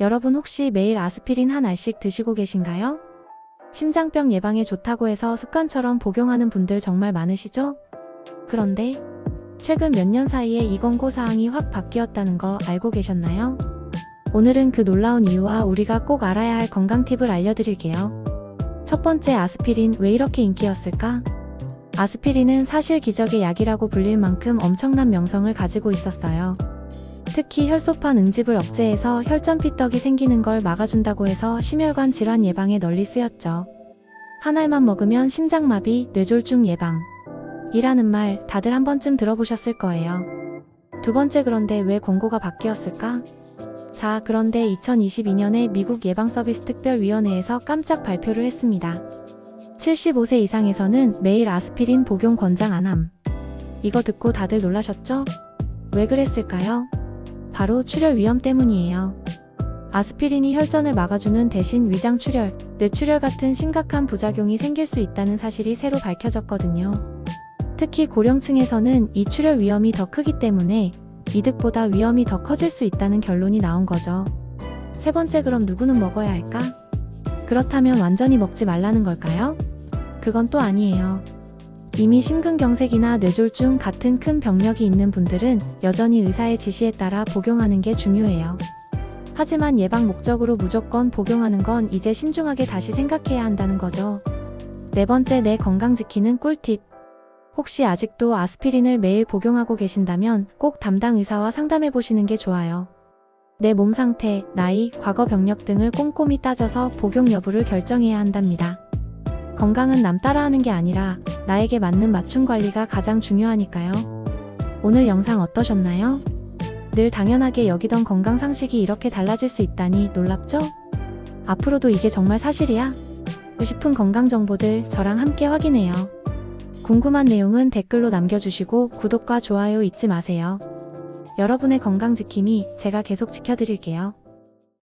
여러분 혹시 매일 아스피린 한 알씩 드시고 계신가요? 심장병 예방에 좋다고 해서 습관처럼 복용하는 분들 정말 많으시죠? 그런데 최근 몇 년 사이에 이 권고 사항이 확 바뀌었다는 거 알고 계셨나요? 오늘은 그 놀라운 이유와 우리가 꼭 알아야 할 건강 팁을 알려드릴게요. 첫 번째 아스피린 왜 이렇게 인기였을까? 아스피린은 사실 기적의 약이라고 불릴 만큼 엄청난 명성을 가지고 있었어요. 특히 혈소판 응집을 억제해서 혈전 피떡이 생기는 걸 막아준다고 해서 심혈관 질환 예방에 널리 쓰였죠. 한 알만 먹으면 심장마비, 뇌졸중 예방. 이라는 말 다들 한 번쯤 들어보셨을 거예요. 두 번째 그런데 왜 권고가 바뀌었을까? 자, 그런데 2022년에 미국 예방서비스 특별위원회에서 깜짝 발표를 했습니다. 75세 이상에서는 매일 아스피린 복용 권장 안 함. 이거 듣고 다들 놀라셨죠? 왜 그랬을까요? 바로 출혈 위험 때문이에요. 아스피린이 혈전을 막아주는 대신 위장 출혈, 뇌출혈 같은 심각한 부작용이 생길 수 있다는 사실이 새로 밝혀졌거든요. 특히 고령층에서는 이 출혈 위험이 더 크기 때문에 이득보다 위험이 더 커질 수 있다는 결론이 나온 거죠. 세 번째 그럼 누구는 먹어야 할까? 그렇다면 완전히 먹지 말라는 걸까요? 그건 또 아니에요. 이미 심근경색이나 뇌졸중 같은 큰 병력이 있는 분들은 여전히 의사의 지시에 따라 복용하는 게 중요해요. 하지만 예방 목적으로 무조건 복용하는 건 이제 신중하게 다시 생각해야 한다는 거죠. 네 번째 내 건강 지키는 꿀팁. 혹시 아직도 아스피린을 매일 복용하고 계신다면 꼭 담당 의사와 상담해 보시는 게 좋아요. 내 몸 상태, 나이, 과거 병력 등을 꼼꼼히 따져서 복용 여부를 결정해야 한답니다. 건강은 남 따라하는 게 아니라 나에게 맞는 맞춤 관리가 가장 중요하니까요. 오늘 영상 어떠셨나요? 늘 당연하게 여기던 건강 상식이 이렇게 달라질 수 있다니 놀랍죠? 앞으로도 이게 정말 사실이야? 싶은 건강 정보들 저랑 함께 확인해요. 궁금한 내용은 댓글로 남겨주시고 구독과 좋아요 잊지 마세요. 여러분의 건강 지킴이 제가 계속 지켜드릴게요.